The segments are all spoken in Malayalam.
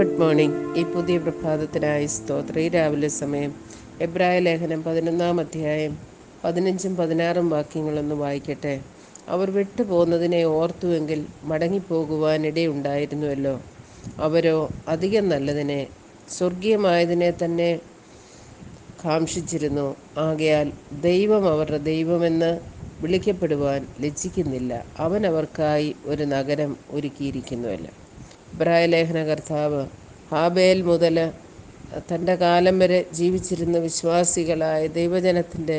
ഗുഡ് മോർണിംഗ് ഈ പുതിയ പ്രഭാതത്തിനായി സ്തോത്ര. ഈ രാവിലെ സമയം എബ്രായ ലേഖനം പതിനൊന്നാം അധ്യായം പതിനഞ്ചും പതിനാറും വാക്യങ്ങളൊന്ന് വായിക്കട്ടെ. അവർ വിട്ടുപോകുന്നതിനെ ഓർത്തുവെങ്കിൽ മടങ്ങിപ്പോകുവാനിടയുണ്ടായിരുന്നുവല്ലോ അവരോ അധികം നല്ലതിനെ സ്വർഗീയമായതിനെ തന്നെ കാംക്ഷിച്ചിരുന്നു. ആകയാൽ ദൈവം അവരുടെ ദൈവമെന്ന് വിളിക്കപ്പെടുവാൻ ലജ്ജിക്കുന്നില്ല. അവൻ അവർക്കായി ഒരു നഗരം ഒരുക്കിയിരിക്കുന്നുവല്ലോ. ഇബ്രായലേഖന കർത്താവ് ഹാബേൽ മുതൽ തന്റെ കാലം വരെ ജീവിച്ചിരുന്ന വിശ്വാസികളായ ദൈവജനത്തിന്റെ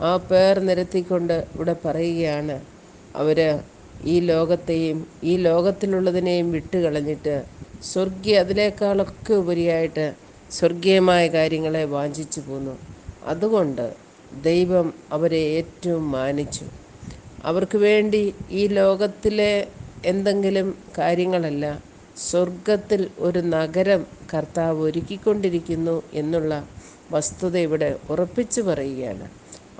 ആ പേർ നിരത്തിക്കൊണ്ട് ഇവിടെ പറയുകയാണ്. അവർ ഈ ലോകത്തെയും ഈ ലോകത്തിലുള്ളതിനെയും വിട്ടുകളഞ്ഞിട്ട് സ്വർഗീയ അതിനേക്കാളൊക്കെ ഉപരിയായിട്ട് സ്വർഗീയമായ കാര്യങ്ങളെ വാഞ്ചിച്ചു പോന്നു. അതുകൊണ്ട് ദൈവം അവരെ ഏറ്റവും മാനിച്ചു. അവർക്ക് വേണ്ടി ഈ ലോകത്തിലെ എന്തെങ്കിലും കാര്യങ്ങളല്ല സ്വർഗത്തിൽ ഒരു നഗരം കർത്താവ് ഒരുക്കിക്കൊണ്ടിരിക്കുന്നു എന്നുള്ള വസ്തുത ഇവിടെ ഉറപ്പിച്ചു പറയുകയാണ്.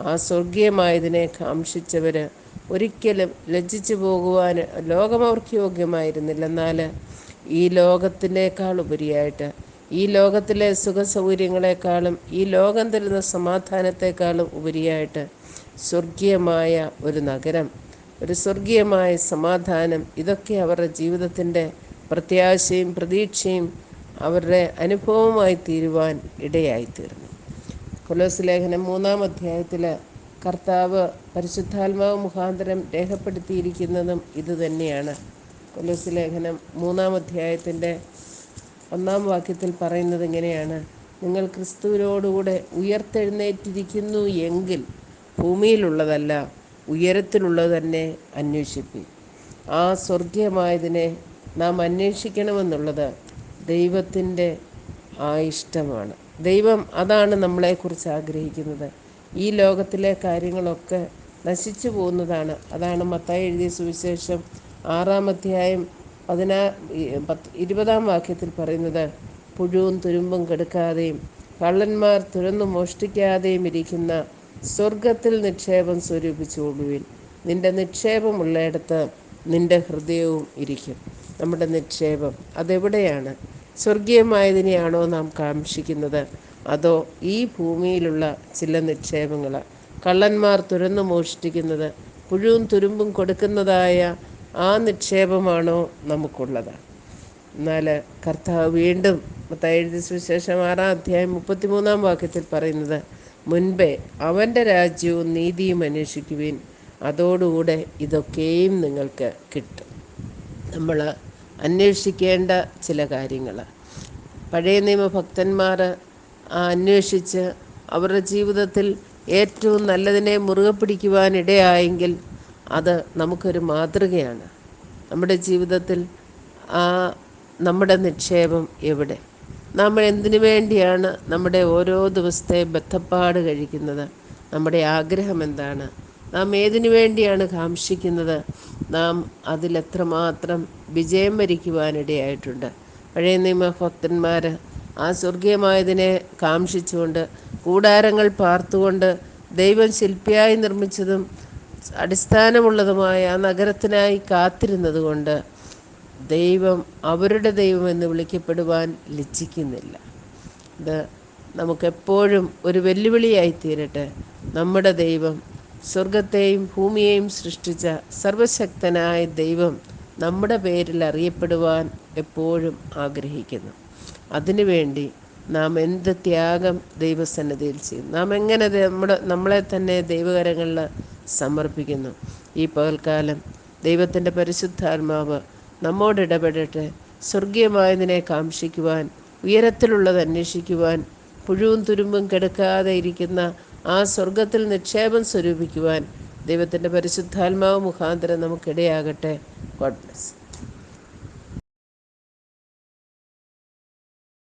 ആ സ്വർഗീയമായതിനെ കാംക്ഷിച്ചവർ ഒരിക്കലും ലജ്ജിച്ചു പോകുവാൻ ലോകം അവർക്ക് യോഗ്യമായിരുന്നില്ല എന്നാൽ ഈ ലോകത്തിനേക്കാൾ ഉപരിയായിട്ട് ഈ ലോകത്തിലെ സുഖസൗകര്യങ്ങളെക്കാളും ഈ ലോകം തരുന്ന സമാധാനത്തെക്കാളും ഉപരിയായിട്ട് സ്വർഗീയമായ ഒരു നഗരം ഒരു സ്വർഗീയമായ സമാധാനം ഇതൊക്കെ അവരുടെ ജീവിതത്തിന്റെ പ്രത്യാശയും പ്രതീക്ഷയും അവരുടെ അനുഭവമായി തീരുവാൻ ഇടയായിത്തീർന്നു. കൊലോസ് ലേഖനം മൂന്നാം അധ്യായത്തിൽ കർത്താവ് പരിശുദ്ധാത്മാവ് മുഖാന്തരം രേഖപ്പെടുത്തിയിരിക്കുന്നതും ഇതുതന്നെയാണ്. കൊലോസ് ലേഖനം മൂന്നാം അധ്യായത്തിന്റെ ഒന്നാം വാക്യത്തിൽ പറയുന്നത് ഇങ്ങനെയാണ്. നിങ്ങൾ ക്രിസ്തുവിനോടുകൂടെ ഉയർത്തെഴുന്നേറ്റിരിക്കുന്നു എങ്കിൽ ഭൂമിയിലുള്ളതല്ല ഉയരത്തിലുള്ളത് തന്നെ അന്വേഷിപ്പി ആ സ്വർഗീയമായതിനെ നാം അന്വേഷിക്കണമെന്നുള്ളത് ദൈവത്തിന്റെ ആ ഇഷ്ടമാണ് ദൈവം അതാണ് നമ്മളെക്കുറിച്ച് ആഗ്രഹിക്കുന്നത്. ഈ ലോകത്തിലെ കാര്യങ്ങളൊക്കെ നശിച്ചു പോകുന്നതാണ്. അതാണ് മത്തായി എഴുതിയ സുവിശേഷം ആറാം അധ്യായം പതിനാ പത്ത് ഇരുപതാം വാക്യത്തിൽ പറയുന്നത് പുഴുവും തുരുമ്പും കെടുക്കാതെയും കള്ളന്മാർ തുരന്നു മോഷ്ടിക്കാതെയും ഇരിക്കുന്ന സ്വർഗത്തിൽ നിക്ഷേപം സ്വരൂപിച്ചുകൊള്ളുവിൻ നിന്റെ നിക്ഷേപമുള്ളയിടത്ത് നിന്റെ ഹൃദയവും ഇരിക്കും. നമ്മുടെ നിക്ഷേപം. അതെവിടെയാണ്? സ്വർഗീയമായതിനെയാണോ നാം കാക്ഷിക്കുന്നത്? അതോ ഈ ഭൂമിയിലുള്ള ചില നിക്ഷേപങ്ങൾ കള്ളന്മാർ തുരന്നു മോഷ്ടിക്കുന്നത് പുഴുവും തുരുമ്പും കൊടുക്കുന്നതായ ആ നിക്ഷേപമാണോ നമുക്കുള്ളത്? എന്നാൽ കർത്താവ് വീണ്ടും എഴുതി സുവിശേഷം ആറാം അധ്യായം മുപ്പത്തിമൂന്നാം വാക്യത്തിൽ പറയുന്നത് മുൻപേ അവന്റെ രാജ്യവും നീതിയും അന്വേഷിക്കുവിൻ. അതോടുകൂടെ ഇതൊക്കെയും നിങ്ങൾക്ക് കിട്ടും. നമ്മൾ അന്വേഷിക്കേണ്ട ചില കാര്യങ്ങൾ. പഴയ നിയമ ഭക്തന്മാർ അന്വേഷിച്ച് അവരുടെ ജീവിതത്തിൽ ഏറ്റവും നല്ലതിനെ മുറുകെ പിടിക്കുവാനിടയായെങ്കിൽ അത് നമുക്കൊരു മാതൃകയാണ്. നമ്മുടെ ജീവിതത്തിൽ ആ നമ്മുടെ നിക്ഷേപം എവിടെ? നമ്മൾ എന്തിനു വേണ്ടിയാണ് നമ്മുടെ ഓരോ ദിവസത്തെ ബദ്ധപ്പാട് കഴിക്കുന്നത്? നമ്മുടെ ആഗ്രഹം എന്താണ്? നാം ഏതിനു വേണ്ടിയാണ് കാംക്ഷിക്കുന്നത്? നാം അതിലെത്രമാത്രം വിജയം വരിക്കുവാനിടയായിട്ടുണ്ട്. പഴയ നിയമഭക്തന്മാർ ആ സ്വർഗീയമായതിനെ കാംക്ഷിച്ചുകൊണ്ട് കൂടാരങ്ങൾ പാർത്തുകൊണ്ട് ദൈവം ശില്പിയായി നിർമ്മിച്ചതും അടിസ്ഥാനമുള്ളതുമായ ആ നഗരത്തിനായി കാത്തിരുന്നതുകൊണ്ട് ദൈവം അവരുടെ ദൈവം എന്ന് വിളിക്കപ്പെടുവാൻ ലജ്ജിക്കുന്നില്ല. ഇത് നമുക്കെപ്പോഴും ഒരു വെല്ലുവിളിയായി തീരട്ടെ. നമ്മുടെ ദൈവം സ്വർഗത്തെയും ഭൂമിയെയും സൃഷ്ടിച്ച സർവശക്തനായ ദൈവം നമ്മുടെ പേരിൽ അറിയപ്പെടുവാൻ എപ്പോഴും ആഗ്രഹിക്കുന്നു. അതിനുവേണ്ടി നാം എന്ത് ത്യാഗം ദൈവസന്നിധിയിൽ ചെയ്യും. നാം എങ്ങനെ നമ്മുടെ നമ്മളെ തന്നെ ദൈവകരങ്ങളിൽ സമർപ്പിക്കുന്നു. ഈ പകൽക്കാലം ദൈവത്തിന്റെ പരിശുദ്ധാത്മാവ് നമ്മോട് ഇടപെടട്ടെ സ്വർഗീയമായതിനെ കാംക്ഷിക്കുവാൻ ഉയരത്തിലുള്ളത് അന്വേഷിക്കുവാൻ പുഴുവും തുരുമ്പും കെടുക്കാതെ ഇരിക്കുന്ന ആ സ്വർഗത്തിൽ നിക്ഷേപം സ്വരൂപിക്കുവാൻ ദൈവത്തിന്റെ പരിശുദ്ധാത്മാവ് മുഖാന്തരം നമുക്കിടയാകട്ടെ. God bless